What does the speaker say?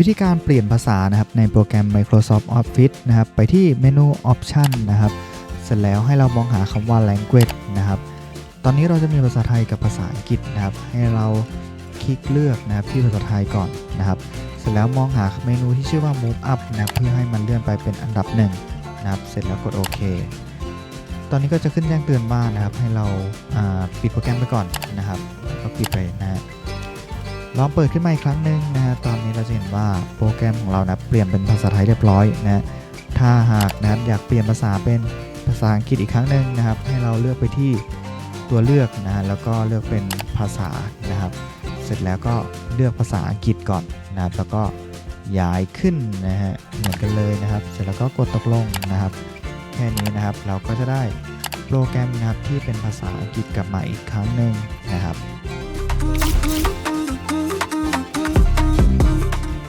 วิธีการเปลี่ยนภาษานะครับในโปรแกรม Microsoft Office นะครับไปที่เมนู Option นะครับ เสร็จแล้วให้เรามองหาคำว่า Language นะครับ ตอนนี้เราจะมีภาษาไทยกับภาษาอังกฤษนะครับ ให้เราคลิกเลือกนะครับที่ภาษาไทยก่อนนะครับ เสร็จแล้วมองหาเมนูที่ชื่อว่า Move Up นะครับเพื่อให้มันเลื่อนไปเป็นอันดับหนึ่งนะครับ เสร็จแล้วกดโอเคตอนนี้ก็จะขึ้นแจ้งเตือนว่านะครับ ให้เราปิดโปรแกรมไปก่อนนะครับ ก็ปิดไปนะฮะ ลองเปิดขึ้นมาอีกครั้งหนึ่งนะฮะตอนนี้เราจะเห็นว่าโปรแกรมของเรานะเปลี่ยนเป็นภาษาไทยเรียบร้อยนะถ้าหากนะอยากเปลี่ยนภาษาเป็นภาษาอังกฤษอีกครั้งหนึ่งนะครับ ให้เราเลือกไปที่ตัวเลือกนะฮะแล้วก็เลือกเป็นภาษานะครับ เสร็จแล้วก็เลือกภาษาอังกฤษก่อนนะครับแล้วก็ย้ายขึ้นนะฮะเหมือนกันเลยนะครับ เสร็จแล้วก็กดตกลงนะครับ แค่นี้นะครับเราก็จะได้โปรแกรมนะครับที่เป็นภาษาอังกฤษกลับมาอีกครั้งหนึ่งนะครับ